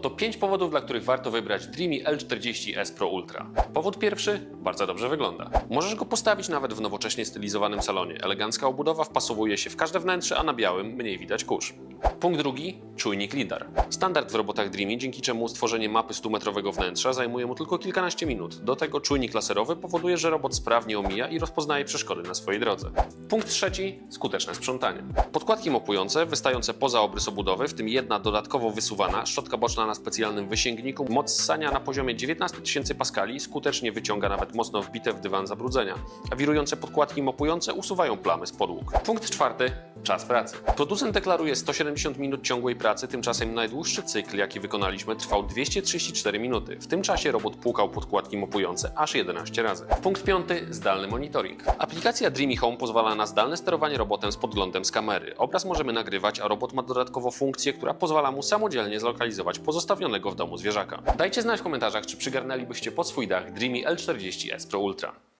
Oto 5 powodów, dla których warto wybrać Dreamy L40S Pro Ultra. Powód pierwszy, bardzo dobrze wygląda. Możesz go postawić nawet w nowocześnie stylizowanym salonie. Elegancka obudowa wpasowuje się w każde wnętrze, a na białym mniej widać kurz. Punkt drugi, czujnik LIDAR. Standard w robotach Dreamy, dzięki czemu stworzenie mapy 100-metrowego wnętrza zajmuje mu tylko kilkanaście minut. Do tego czujnik laserowy powoduje, że robot sprawnie omija i rozpoznaje przeszkody na swojej drodze. Punkt trzeci, skuteczne sprzątanie. Podkładki mopujące, wystające poza obrys obudowy, w tym jedna dodatkowo wysuwana, szczotka boczna na specjalnym wysięgniku, moc ssania na poziomie 19 tysięcy paskali skutecznie wyciąga nawet mocno wbite w dywan zabrudzenia, a wirujące podkładki mopujące usuwają plamy z podłóg. Punkt czwarty, czas pracy. Producent deklaruje 170 minut ciągłej pracy, tymczasem najdłuższy cykl, jaki wykonaliśmy, trwał 234 minuty. W tym czasie robot płukał podkładki mopujące aż 11 razy. Punkt piąty, zdalny monitoring. Aplikacja Dreamy Home pozwala na zdalne sterowanie robotem z podglądem z kamery. Obraz możemy nagrywać, a robot ma dodatkowo funkcję, która pozwala mu samodzielnie zlokalizować pozostawionego w domu zwierzaka. Dajcie znać w komentarzach, czy przygarnęlibyście pod swój dach Dreamy L40S Pro Ultra.